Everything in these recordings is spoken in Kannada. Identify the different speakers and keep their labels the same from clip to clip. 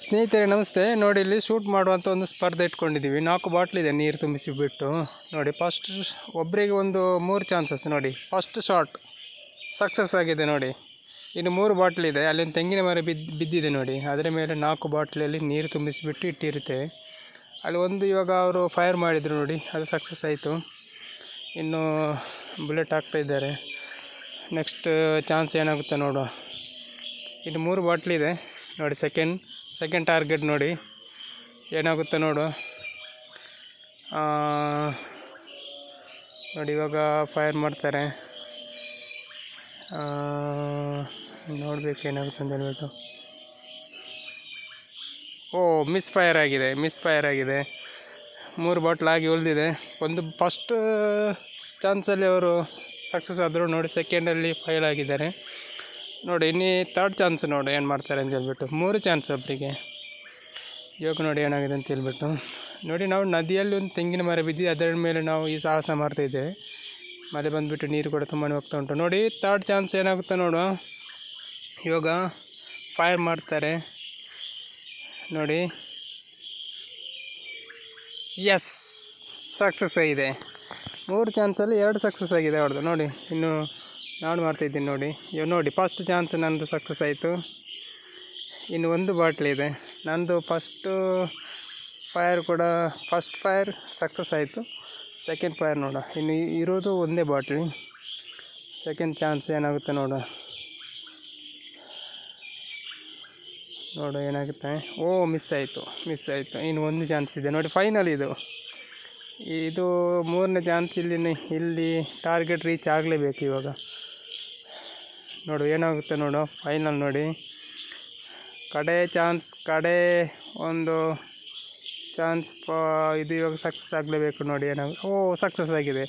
Speaker 1: ಸ್ನೇಹಿತರೆ, ನಮಸ್ತೆ. ನೋಡಿ, ಇಲ್ಲಿ ಶೂಟ್ ಮಾಡುವಂಥ ಒಂದು ಸ್ಪರ್ಧೆ ಇಟ್ಕೊಂಡಿದ್ದೀವಿ. ನಾಲ್ಕು ಬಾಟ್ಲಿದೆ ನೀರು ತುಂಬಿಸಿಬಿಟ್ಟು ನೋಡಿ ಫಸ್ಟ್ ಒಬ್ಬರಿಗೆ ಒಂದು ಮೂರು ಚಾನ್ಸಸ್ ನೋಡಿ. ಫಸ್ಟ್ ಶಾಟ್ ಸಕ್ಸಸ್ ಆಗಿದೆ, ನೋಡಿ. ಇನ್ನು ಮೂರು ಬಾಟ್ಲಿದೆ ಅಲ್ಲಿ ಒಂದು ತೆಂಗಿನ ಮರ ಬಿದ್ದು ಬಿದ್ದಿದೆ, ನೋಡಿ. ಅದರ ಮೇಲೆ ನಾಲ್ಕು ಬಾಟ್ಲಿಯಲ್ಲಿ ನೀರು ತುಂಬಿಸಿಬಿಟ್ಟು ಇಟ್ಟಿರುತ್ತೆ. ಅಲ್ಲಿ ಒಂದು ಇವಾಗ ಅವರು ಫೈರ್ ಮಾಡಿದರು, ನೋಡಿ. ಅದು ಸಕ್ಸಸ್ ಆಯಿತು. ಇನ್ನು ಬುಲೆಟ್ ಹಾಕ್ತಾ ಇದ್ದಾರೆ. ನೆಕ್ಸ್ಟ್ ಚಾನ್ಸ್ ಏನಾಗುತ್ತೆ ನೋಡು ಇನ್ನು ಮೂರು ಬಾಟ್ಲಿದೆ ನೋಡಿ ಸೆಕೆಂಡ್ ಸೆಕೆಂಡ್ ಟಾರ್ಗೆಟ್ ನೋಡಿ. ಏನಾಗುತ್ತೆ ನೋಡು. ನೋಡಿ ಇವಾಗ ಫೈರ್ ಮಾಡ್ತಾರೆ. ನೋಡಬೇಕು ಏನಾಗುತ್ತೆ ಅಂತ ಹೇಳ್ಬಿಟ್ಟು. ಓ ಮಿಸ್ ಫೈರ್ ಆಗಿದೆ ಮಿಸ್ ಫೈರ್ ಆಗಿದೆ. ಮೂರು ಬಾಟ್ಲ್ ಆಗಿ ಉಳಿದಿದೆ. ಒಂದು ಫಸ್ಟ್ ಚಾನ್ಸಲ್ಲಿ ಅವರು ಸಕ್ಸಸ್ ಆದರು ನೋಡಿ ಸೆಕೆಂಡಲ್ಲಿ ಫೈಲ್ ಆಗಿದ್ದಾರೆ. ನೋಡಿ ಇನ್ನೀ ತರ್ಡ್ ಚಾನ್ಸ್ ನೋಡಿ, ಏನು ಮಾಡ್ತಾರೆ ಅಂತ ಹೇಳ್ಬಿಟ್ಟು. ಮೂರು ಚಾನ್ಸ್ ಒಬ್ಬರಿಗೆ ಯೋಗ ನೋಡಿ ಏನಾಗಿದೆ ಅಂತ ಹೇಳ್ಬಿಟ್ಟು. ನೋಡಿ, ನಾವು ನದಿಯಲ್ಲಿ ಒಂದು ತೆಂಗಿನ ಮರ ಬಿದ್ದು, ಅದರ ಮೇಲೆ ನಾವು ಈ ಸಾಹಸ ಮಾಡ್ತಾಯಿದ್ದೇವೆ ಮಳೆ ಬಂದುಬಿಟ್ಟು ನೀರು ಕೂಡ ತುಂಬಾ ಹೋಗ್ತಾ ಉಂಟು. ನೋಡಿ ತರ್ಡ್ ಚಾನ್ಸ್ ಏನಾಗುತ್ತೆ ನೋಡು. ಇವಾಗ ಫೈರ್ ಮಾಡ್ತಾರೆ. ನೋಡಿ. ಎಸ್ ಸಕ್ಸಸ್ ಆಗಿದೆ. ಮೂರು ಚಾನ್ಸಲ್ಲಿ ಎರಡು ಸಕ್ಸಸ್ ಆಗಿದೆ ಅವ್ರದ್ದು. ನೋಡಿ, ಇನ್ನು ನಾನು ಮಾಡ್ತಾಯಿದ್ದೀನಿ ನೋಡಿ. ಇವಾಗ ನೋಡಿ ಫಸ್ಟ್ ಚಾನ್ಸ್ ನಂದು ಸಕ್ಸಸ್ ಆಯಿತು. ಇನ್ನು ಒಂದು ಬಾಟ್ಲಿ ಇದೆ. ನಂದು ಫಸ್ಟು ಫೈರ್ ಕೂಡ ಫಸ್ಟ್ ಫೈರ್ ಸಕ್ಸಸ್ ಆಯಿತು. ಸೆಕೆಂಡ್ ಫೈರ್ ನೋಡ. ಇನ್ನು ಇರೋದು ಒಂದೇ ಬಾಟ್ಲಿ ಸೆಕೆಂಡ್ ಚಾನ್ಸ್ ಏನಾಗುತ್ತೆ ನೋಡ. ನೋಡು ಏನಾಗುತ್ತೆ. ಓ ಮಿಸ್ ಆಯಿತು ಮಿಸ್ ಆಯಿತು. ಇನ್ನು ಒಂದು ಚಾನ್ಸ್ ಇದೆ. ನೋಡಿ ಫೈನಲ್ ಇದು. ಇದು ಮೂರನೇ ಚಾನ್ಸ್ ಇಲ್ಲಿ ಇಲ್ಲಿ ಟಾರ್ಗೆಟ್ ರೀಚ್ ಆಗಲೇಬೇಕು ಇವಾಗ. ನೋಡು, ಏನಾಗುತ್ತೆ ನೋಡು ಫೈನಲ್ ನೋಡಿ. ಕಡೆ ಚಾನ್ಸ್ ಕಡೆ ಒಂದು ಚಾನ್ಸ್ ಇದು ಇವಾಗ ಸಕ್ಸಸ್ ಆಗಲೇಬೇಕು ನೋಡಿ ಏನಾಗುತ್ತೆ ಓ ಸಕ್ಸಸ್ ಆಗಿದೆ.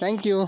Speaker 1: Thank you